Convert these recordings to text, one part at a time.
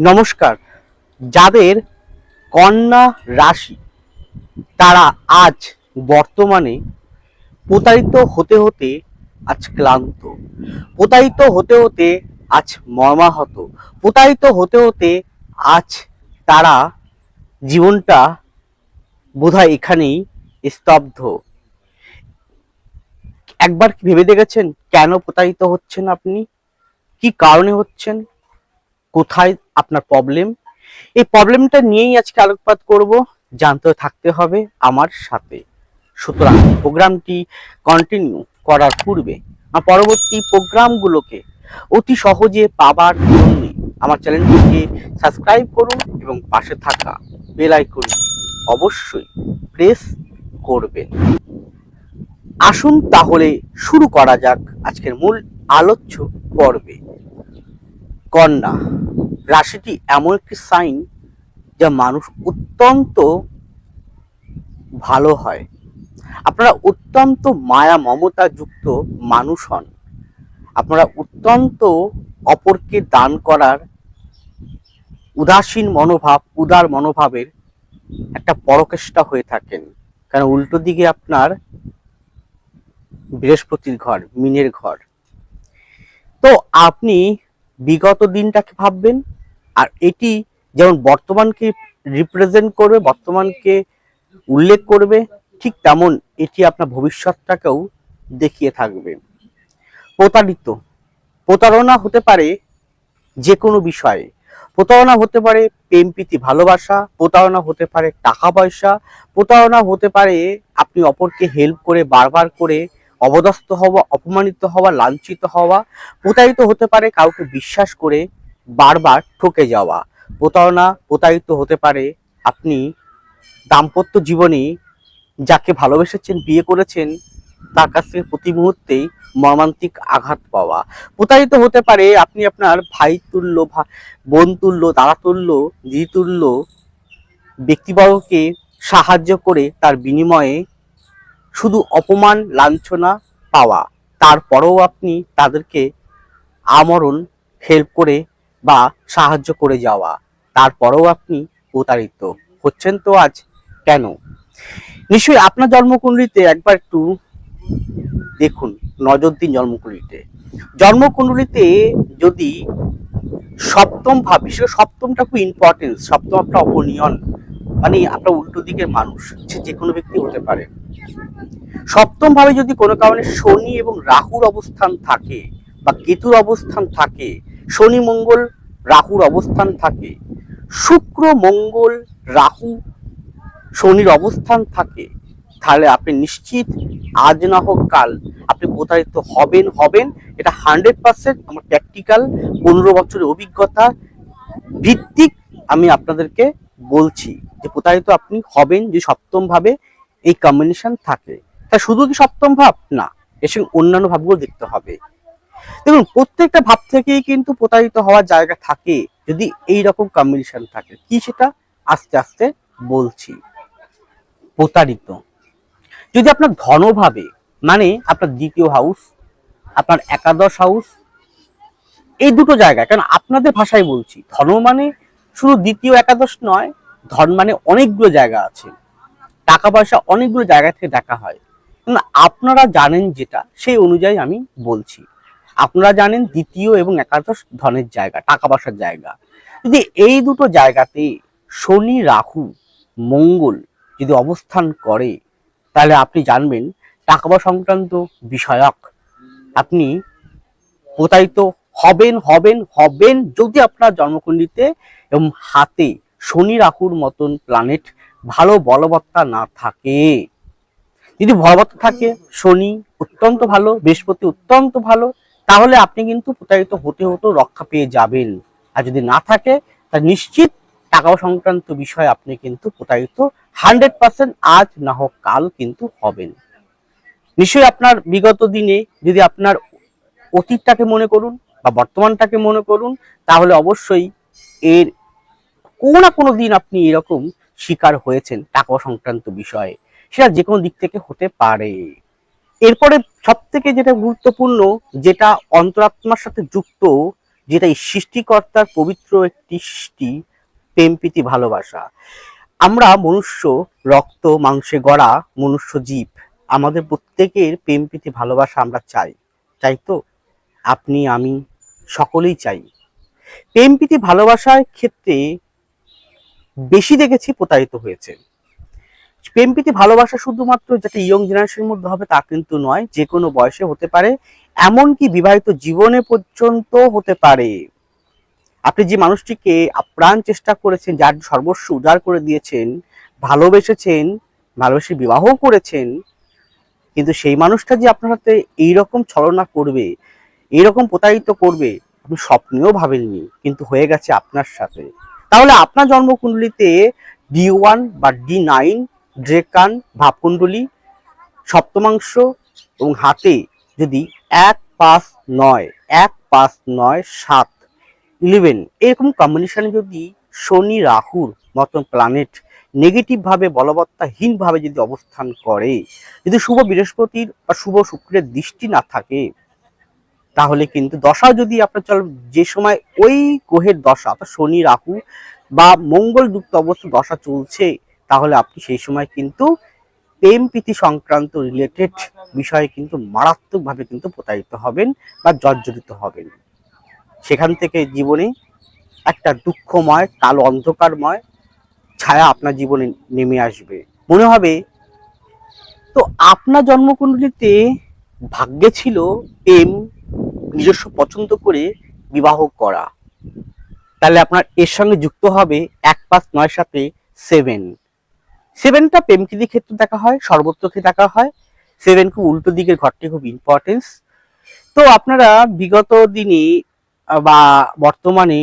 নমস্কার। যাদের কন্যা রাশি, তারা আজ বর্তমানে প্রতারিত হতে হতে আজ ক্লান্ত। প্রতারিত হতে হতে আজ মর্মাহত। প্রতারিত হতে হতে আজ তারা জীবনটা বোধহয় এখানেই স্তব্ধ। একবার ভেবে দেখেছেন কেন প্রতারিত হচ্ছেন আপনি? কি কারণে হচ্ছেন? কোথায় আপনার প্রবলেম এই প্রবলেমটা নিয়েই আজকে আলোকপাত করব। জানতে থাকতে হবে আমার সাথে। সুতরাং প্রোগ্রামটি কন্টিনিউ করার পূর্বে আমার পরবর্তী প্রোগ্রামগুলোকে অতি সহজে পাবার জন্য আমার চ্যানেলটিকে সাবস্ক্রাইব করুন এবং পাশে থাকা বেল আইকনটি অবশ্যই প্রেস করবেন। আসুন তাহলে শুরু করা যাক আজকের মূল আলোচ্য পর্বে। কন্যা রাশিটি এমন একটি সাইন যা মানুষ অত্যন্ত ভালো হয়। আপনারা অত্যন্ত মায়া মমতা যুক্ত মানুষ হন। আপনারা অত্যন্ত অপরকে দান করার উদাসীন মনোভাব, উদার মনোভাবের একটা পরকেষ্টা হয়ে থাকেন। কারণ উল্টো দিকে আপনার বৃহস্পতির ঘর, মিনের ঘর। তো আপনি বিগত দিনটাকে ভাববেন আর এটি যেমন বর্তমানকে রিপ্রেজেন্ট করবে, বর্তমানকে উল্লেখ করবে, ঠিক তেমন এটি আপনার ভবিষ্যৎটাকেও দেখিয়ে থাকবে। প্রতারিত, প্রতারণা হতে পারে যে কোনো বিষয়ে। প্রতারণা হতে পারে প্রেম, প্রীতি, ভালোবাসা, প্রতারণা হতে পারে টাকা পয়সা, প্রতারণা হতে পারে আপনি অপরকে হেল্প করে বারবার করে অবদস্ত হওয়া, অপমানিত হওয়া, লাঞ্ছিত হওয়া, প্রতারিত হতে পারে কাউকে বিশ্বাস করে বারবার ঠকে যাওয়া। প্রতারণা প্রতারিত হতে পারে আপনি। দাম্পত্য জীবনে যাকে ভালোবেসেছেন বিয়ে করেছেন, তার কাছ থেকে প্রতি মুহূর্তেই মর্মান্তিক আঘাত পাওয়া। প্রতারিত হতে পারে আপনি আপনার ভাই তুল্য বোন তুল্য, দাদা তুল্য, দিদি তুল্য, ব্যক্তিবর্গকে সাহায্য করে তার বিনিময়ে শুধু অপমান, লাঞ্ছনা পাওয়া। তারপরেও আপনি তাদেরকে আমরণ হেল্প করে বা সাহায্য করে যাওয়া। তারপরেও আপনি প্রতারিত হচ্ছেন তো আজ কেন? নিশ্চয়ই আপনার জন্মকুণ্ডলিতে একবার একটু দেখুন, নজর দিন জন্মকুণ্ডলিতে। জন্মকুণ্ডলিতে যদি সপ্তম ভাব, বিশেষ সপ্তমটা খুব ইম্পর্টেন্স সপ্তম আপনার অপনিয়ন মানে আপনার উল্টো দিকের মানুষ সে যে কোনো ব্যক্তি হতে পারে। সপ্তম ভাবে যদি কোনো কারণে শনি এবং রাহুর অবস্থান থাকে বা কেতুর অবস্থান থাকে শনি, মঙ্গল, রাহুর অবস্থান থাকে। শুক্র, মঙ্গল, রাহু শনির অবস্থান থাকে। তাহলে আপনি নিশ্চিত, আজ না হোক কাল আপনি প্রতারিত হবেন হবেন। এটা হান্ড্রেড পার্সেন্ট আমার প্র্যাকটিক্যাল পনেরো বছরের অভিজ্ঞতা ভিত্তিক আমি আপনাদেরকে বলছি যে প্রতারিত আপনি হবেন যে সপ্তম ভাবে এই কম্বিনেশন থাকে। তা শুধু কি সপ্তম ভাব? না সঙ্গে অন্যান্য ভাবগুলো দেখতে হবে। দেখুন, প্রত্যেকটা ভাব থেকেই কিন্তু প্রতারিত হওয়ার জায়গা থাকে, যদি এই রকম কম্বিনেশন থাকে। কি সেটা? আস্তে আস্তে বলছি। প্রতারিত। যদি আপনার ধনভাবে মানে আপনার দ্বিতীয় হাউস আপনার একাদশ হাউস এই দুটো জায়গায়, কারণ আপনাদের ভাষায় বলছি, ধন মানে শুধু দ্বিতীয় একাদশ নয়, ধন মানে অনেকগুলো জায়গা আছে। টাকা পয়সা অনেকগুলো জায়গা থেকে দেখা হয়। আপনারা জানেন যেটা, সেই অনুযায়ী আমি বলছি। আপনারা জানেন দ্বিতীয় এবং একাদশ ধনের জায়গা, টাকা পয়সার জায়গা। যদি এই দুটো জায়গাতে শনি, রাহু, মঙ্গল যদি অবস্থান করে, তাহলে আপনি জানবেন টাকা পয়সা সংক্রান্ত বিষয়ক আপনি প্রতারিত হবেন হবেন হবেন যদি আপনার জন্মকুণ্ডলিতে এবং হাতে শনি, রাহুর মতন প্ল্যানেট ভালো বলবত্তা না থাকে। যদি বলবত্তা থাকে, শনি অত্যন্ত ভালো, বৃহস্পতি অত্যন্ত ভালো তাহলে আপনি কিন্তু প্রতারিত হতে হতে রক্ষা পেয়ে যাবেন। আর যদি না থাকে তা নিশ্চিত টাকা সংক্রান্ত বিষয়ে আপনি কিন্তু প্রতারিত হান্ড্রেড পার্সেন্ট আজ না হোক কাল কিন্তু হবেন। নিশ্চয়ই আপনার বিগত দিনে যদি আপনার অতীতটাকে মনে করুন বা বর্তমানটাকে মনে করুন, তাহলে অবশ্যই এর কোনো না কোনো দিন আপনি এরকম শিকার হয়েছেন টাকা সংক্রান্ত বিষয়ে। সেটা যে কোনো দিক থেকে হতে পারে। এরপরে সব থেকে যেটা গুরুত্বপূর্ণ, যেটা অন্তরাত্মার সাথে যুক্ত, যেটা এই সৃষ্টিকর্তার পবিত্র একটি সৃষ্টি, প্রেম, প্রীতি, ভালোবাসা। আমরা মনুষ্য, রক্ত, মাংসে গড়া, মনুষ্য জীব, আমাদের প্রত্যেকের প্রেম, প্রীতি, ভালোবাসা আমরা চাই। চাই তো? আপনি, আমি সকলেই চাই। প্রেম, প্রীতি, ভালোবাসার ক্ষেত্রে বেশি দেখেছি প্রতারিত হয়েছে। প্রেম প্রীতি ভালোবাসা শুধুমাত্র যেটা ইয়ং জেনারেশনের মধ্যে হবে তা কিন্তু নয়, যে কোনো বয়সে হতে পারে। এমনকি বিবাহিত জীবনে পর্যন্ত হতে পারে। আপনি যে মানুষটিকে আপ্রাণ চেষ্টা করেছেন, যার সর্বস্ব উজাড় করে দিয়েছেন, ভালোবেসেছেন, ভালোবেসে বিবাহ করেছেন, কিন্তু সেই মানুষটা যে আপনার সাথে এইরকম ছলনা করবে, এইরকম প্রতারিত করবে, আপনি স্বপ্নেও ভাবেননি, কিন্তু হয়ে গেছে আপনার সাথে। তাহলে আপনার জন্মকুণ্ডলিতে ডি ওয়ান বা ডি নাইন ড্রেকান ভাবকুণ্ডলী, সপ্তমাংশ এবং হাতে যদি এক পাঁচ নয়, এক পাঁচ নয়, সাত ইলেভেন এরকম কম্বিনেশনে যদি শনি, রাহুর মতন প্ল্যানেট নেগেটিভ ভাবে বলবত্তাহীন ভাবে যদি অবস্থান করে, যদি শুভ বৃহস্পতির বা শুভ শুক্রের দৃষ্টি না থাকে, তাহলে কিন্তু দশা যদি আপনার চল, যে সময় ওই গ্রহের দশা, অর্থাৎ শনি, রাহু বা মঙ্গল যুক্ত অবস্থা দশা চলছে তাহলে আপনি সেই সময় কিন্তু প্রেম প্রীতি সংক্রান্ত রিলেটেড বিষয়ে কিন্তু মারাত্মকভাবে কিন্তু প্রতারিত হবেন বা জর্জরিত হবেন। সেখান থেকে জীবনে একটা দুঃখময়, কালো অন্ধকারময় ছায়া আপনার জীবনে নেমে আসবে। মনে হবে, তো আপনার জন্মকুণ্ডলিতে ভাগ্যে ছিল প্রেম, নিজস্ব পছন্দ করে বিবাহ করা। তাহলে আপনার এর সঙ্গে যুক্ত হবে এক পাঁচ নয় সাথে সেভেন সেভেনটা প্রেমকৃতির ক্ষেত্রে দেখা হয় সর্বত্রকে দেখা হয়। সেভেন খুব উল্টো দিকের ঘরটি খুব ইম্পর্টেন্স তো আপনারা বিগত দিনে বা বর্তমানে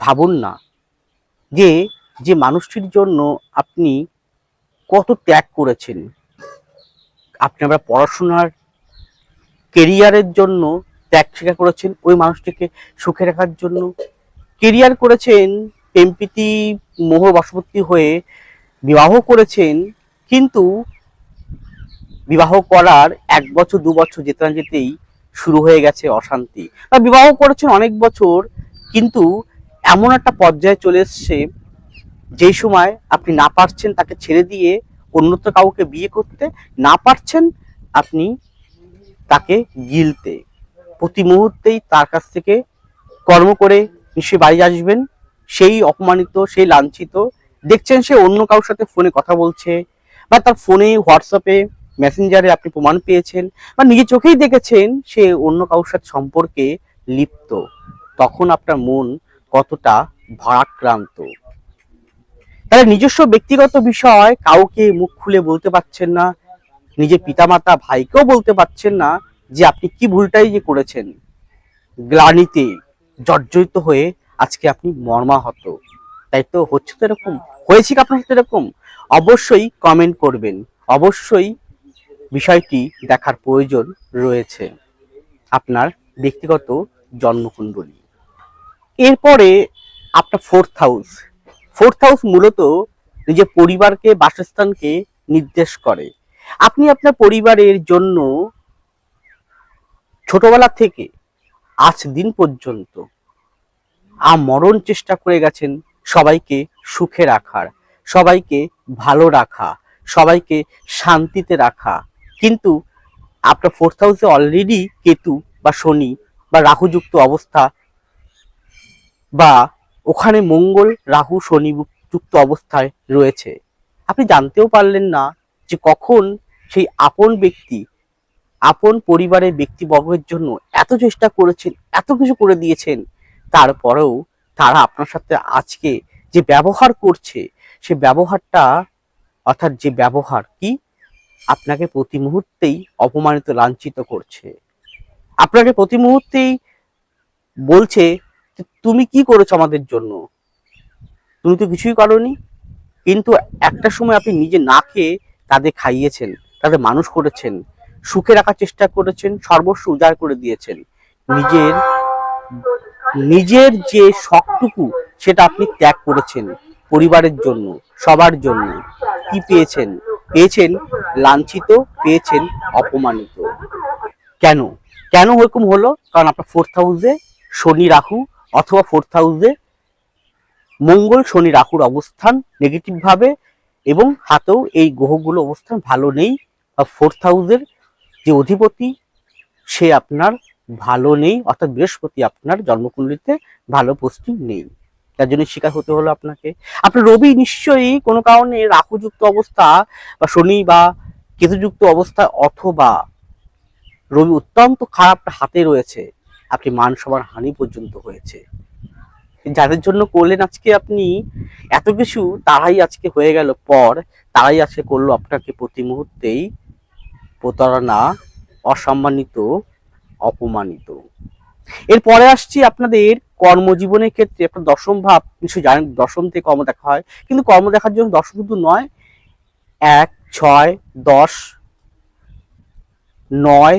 ভাবুন না যে যে মানুষটির জন্য আপনি কত ত্যাগ করেছেন। আপনি আবার পড়াশোনার কেরিয়ারের জন্য ত্যাগ স্বীকার করেছেন ওই মানুষটিকে সুখে রাখার জন্য। কেরিয়ার করেছেন প্রেমপ্রীতি মোহ বশবর্তী হয়ে বিবাহ করেছেন, কিন্তু বিবাহ করার এক বছর, দু বছর যেতে না যেতেই শুরু হয়ে গেছে অশান্তি। বা বিবাহ করেছেন অনেক বছর, কিন্তু এমন একটা পর্যায়ে চলে এসছে, যেই সময় আপনি না পারছেন তাকে ছেড়ে দিয়ে অন্যত্র কাউকে বিয়ে করতে, না পারছেন আপনি তাকে গিলতে। প্রতি মুহূর্তেই তার কাছ থেকে কর্ম করে নিশ্চয়ই বাড়ি আসবেন, সেই অপমানিত, সেই লাঞ্ছিত দেখছেন সে অন্য কারোর সাথে ফোনে কথা বলছে, বা তার ফোনে হোয়াটসঅ্যাপে মেসেঞ্জারে আপনি প্রমাণ পেয়েছেন, বা নিজে চোখেই দেখেছেন সে অন্য কারোর সাথে সম্পর্কে লিপ্ত, তখন আপনার মন কতটা ভারাক্রান্ত। তাহলে নিজস্ব ব্যক্তিগত বিষয়, কাউকে মুখ খুলে বলতে পারছেন না, নিজের পিতামাতা, ভাইকেও বলতে পারছেন না যে আপনি কি ভুলটাই যে করেছেন। গ্লানিতে জর্জরিত হয়ে আজকে আপনি মর্মাহত। তাই তো হচ্ছে তো এরকম। হয়েছে কি আপনার সাথে এরকম? অবশ্যই কমেন্ট করবেন। অবশ্যই বিষয়টি দেখার প্রয়োজন রয়েছে আপনার ব্যক্তিগত জন্মকুণ্ডলী। এরপরে আপনার ফোর্থ হাউস ফোর্থ হাউস মূলত নিজের পরিবারকে, বাসস্থানকে নির্দেশ করে। আপনি আপনার পরিবারের জন্য ছোটবেলা থেকে আজ দিন পর্যন্ত আমরণ চেষ্টা করে গেছেন। সবাইকে সুখে রাখার, সবাইকে ভালো রাখা, সবাইকে শান্তিতে রাখা। কিন্তু আপনার ফোর্থ হাউসে অলরেডি কেতু বা শনি বা রাহুযুক্ত অবস্থা বা ওখানে মঙ্গল, রাহু, শনি যুক্ত অবস্থায় রয়েছে। আপনি জানতেও পারলেন না যে কখন সেই আপন ব্যক্তি, আপন পরিবারের ব্যক্তিবর্গের জন্য এত চেষ্টা করেছেন, এত কিছু করে দিয়েছেন। তারপরেও তারা আপনার সাথে আজকে যে ব্যবহার করছে, সে ব্যবহারটা, অর্থাৎ যে ব্যবহার কি, আপনাকে প্রতি মুহূর্তেই অপমানিত, লাঞ্ছিত করছে। আপনাকে প্রতি মুহূর্তেই বলছে তুমি কি করেছ আমাদের জন্য? তুমি তো কিছুই করনি। কিন্তু একটা সময় আপনি নিজে না খেয়ে তাদের খাইয়েছেন, তাদের মানুষ করেছেন, সুখে রাখার চেষ্টা করেছেন, সর্বস্ব উজাড় করে দিয়েছেন। নিজের নিজের যে শখটুকু সেটা আপনি ত্যাগ করেছেন পরিবারের জন্য, সবার জন্য। কি পেয়েছেন? পেয়েছেন লাঞ্ছিত, পেয়েছেন অপমানিত। কেন? কেন ওরকম হলো? কারণ আপনার ফোর্থ হাউসে শনি রাহু অথবা ফোর্থ হাউসে মঙ্গল, শনি রাহুর অবস্থান নেগেটিভ ভাবে এবং হাতেও এই গ্রহগুলো অবস্থান ভালো নেই। বা ফোর্থ হাউসের যে অধিপতি, সে আপনার ভালো নেই, অর্থাৎ বৃহস্পতি আপনার জন্মকুণ্ডলিতে ভালো পোস্টিং নেই। তার জন্য শিকার হতে হলো আপনাকে। আপনার রবি নিশ্চয়ই কোনো কারণে রাহুযুক্ত অবস্থা বা শনি বা কেতুযুক্ত অবস্থা অথবা রবি অত্যন্ত খারাপ হাতে রয়েছে, আপনি মান সবার হানি পর্যন্ত হয়েছে। যাদের জন্য করলেন আজকে আপনি, এত কিছু তারাই আজকে হয়ে গেল পর, তারাই আজকে করল আপনাকে প্রতি মুহূর্তেই প্রতারণা, অসম্মানিত অপমানিত। এরপরে আসছি আপনাদের কর্মজীবনের ক্ষেত্রে, আপনার দশম ভাব, নিশ্চয়ই জানেন দশম থেকে কর্ম দেখা হয়, কিন্তু কর্ম দেখার জন্য দশম শুধু নয়, এক, ছয়, দশ, নয়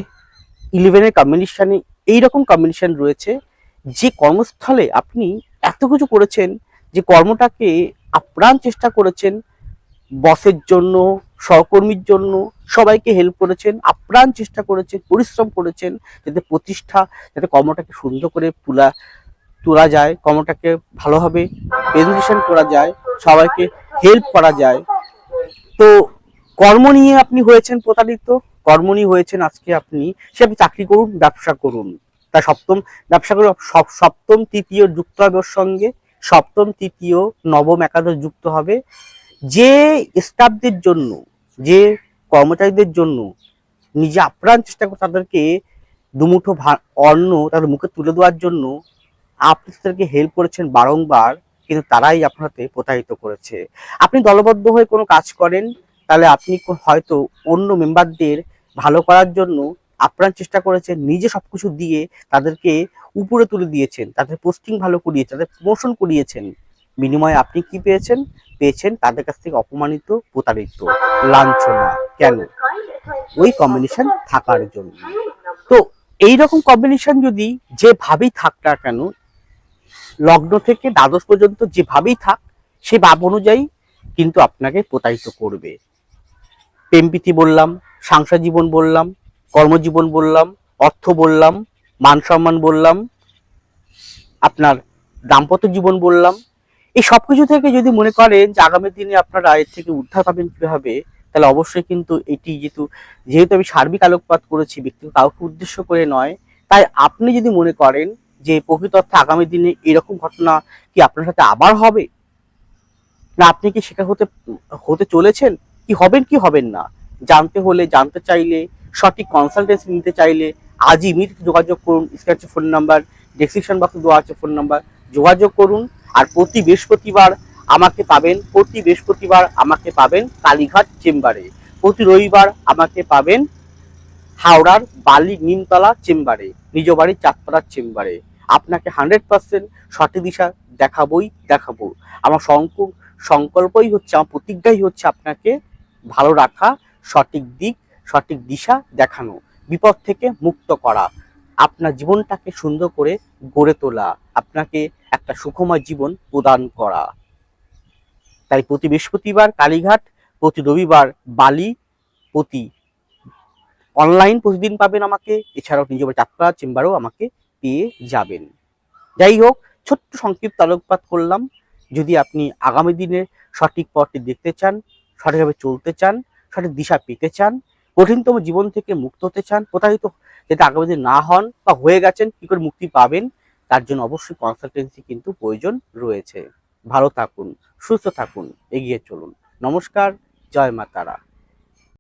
ইলেভেনের কম্বিনেশনে এইরকম কম্বিনেশন রয়েছে, যে কর্মস্থলে আপনি এত কিছু করেছেন, যে কর্মটাকে আপ্রাণ চেষ্টা করেছেন, বসের জন্য সহকর্মীর জন্য সবাইকে হেল্প করেছেন, আপ্রাণ চেষ্টা করেছেন, পরিশ্রম করেছেন যাতে প্রতিষ্ঠা, যাতে কর্মটাকে সুন্দর করে তুলা, তোলা যায়, কর্মটাকে ভালোভাবে প্রেজেন্টেশন করা যায়, সবাইকে হেল্প করা যায়। তো কর্ম নিয়ে আপনি হয়েছেন প্রতারিত, কর্ম নিয়ে হয়েছেন আজকে আপনি, সে আপনি চাকরি করুন, ব্যবসা করুন। তা সপ্তম, ব্যবসা করুন, সপ- সপ্তম, তৃতীয় যুক্ত হবে ওর সঙ্গে, সপ্তম, তৃতীয়, নবম একাদশ যুক্ত হবে। যে স্টাফদের জন্য যে কর্মচারীদের জন্য নিজে আপ্রাণ চেষ্টা করে তাদেরকে দুমুঠো অন্ন তাদের মুখে তুলে দেওয়ার জন্য আপনি তাদেরকে হেল্প করেছেন বারংবার, কিন্তু তারাই আপনার হাতে প্রতারিত করেছে। আপনি দলবদ্ধ হয়ে কোনো কাজ করেন, তাহলে আপনি হয়তো অন্য মেম্বারদের ভালো করার জন্য আপ্রাণ চেষ্টা করেছেন, নিজে সব কিছু দিয়ে তাদেরকে উপরে তুলে দিয়েছেন, তাদের পোস্টিং ভালো করিয়েছেন তাদের প্রমোশন করিয়েছেন। বিনিময়ে আপনি কি পেয়েছেন? পেয়েছেন তাদের কাছ থেকে অপমানিত, প্রতারিত, লাঞ্ছনা। কেন? ওই কম্বিনেশন থাকার জন্য। তো এই রকম কম্বিনেশন যদি যেভাবেই থাক না কেন, লগ্ন থেকে দ্বাদশ পর্যন্ত যেভাবেই থাক, সে ভাব অনুযায়ী কিন্তু আপনাকে প্রতারিত করবে। প্রেমপ্রীতি বললাম, সাংসার জীবন বললাম, কর্মজীবন বললাম, অর্থ বললাম, মান সম্মান বললাম, আপনার দাম্পত্য জীবন বললাম এই সব কিছু থেকে যদি মনে করেন যে আগামী দিনে আপনারা এর থেকে উদ্ধার পাবেন কীভাবে, তাহলে অবশ্যই কিন্তু এটি যেহেতু যেহেতু আমি সার্বিক আলোকপাত করেছি ব্যক্তি কাউকে উদ্দেশ্য করে নয়, তাই আপনি যদি মনে করেন যে প্রকৃত অর্থে আগামী দিনে এরকম ঘটনা কি আপনার সাথে আবার হবে? না, আপনি কি সেটা হতে হতে চলেছেন? কি হবেন কি হবেন না? জানতে হলে জানতে চাইলে, সঠিক কনসালটেন্সি নিতে চাইলে আজই ইমিডিয়েট যোগাযোগ করুন স্ক্র্যাচে ফোন নাম্বার ডেসক্রিপশন বক্সে দেওয়া আছে ফোন নাম্বার যোগাযোগ করুন। আর প্রতি বৃহস্পতিবার আমাকে পাবেন, প্রতি বৃহস্পতিবার আমাকে পাবেন কালীঘাট চেম্বারে। প্রতি রবিবার আমাকে পাবেন হাওড়ার বালি নিমতলা চেম্বারে নিজ বাড়ির চাঁদপাড়ার চেম্বারে। আপনাকে হান্ড্রেড পার্সেন্ট সঠিক দিশা দেখাবই দেখাবো। আমার সংকল্প সংকল্পই হচ্ছে, আমার প্রতিজ্ঞাই হচ্ছে আপনাকে ভালো রাখা, সঠিক দিক, সঠিক দিশা দেখানো, বিপদ থেকে মুক্ত করা। আপনার জীবনটাকে সুন্দর করে গড়ে তোলা, আপনাকে একটা সুখময় জীবন প্রদান করা। তাই প্রতি বৃহস্পতিবার কালীঘাট, প্রতি রবিবার বালি, প্রতি অনলাইন প্রতিদিন পাবেন আমাকে। এছাড়াও নিজ যাত্রা চেম্বারেও আমাকে পেয়ে যাবেন। যাই হোক, ছোট্ট সংক্ষিপ্ত আলোকপাত করলাম। যদি আপনি আগামী দিনে সঠিক পথটি দেখতে চান, সঠিকভাবে চলতে চান, সঠিক দিশা পেতে চান কঠিনতম জীবন থেকে মুক্ত হতে চান, প্রতারিত যাতে আগামী দিন না হন বা হয়ে গেছেন, কি করে মুক্তি পাবেন, তার জন্য অবশ্যই কনসালটেন্সি কিন্তু প্রয়োজন রয়েছে। ভালো থাকুন, সুস্থ থাকুন, এগিয়ে চলুন। নমস্কার, জয় মা তারা।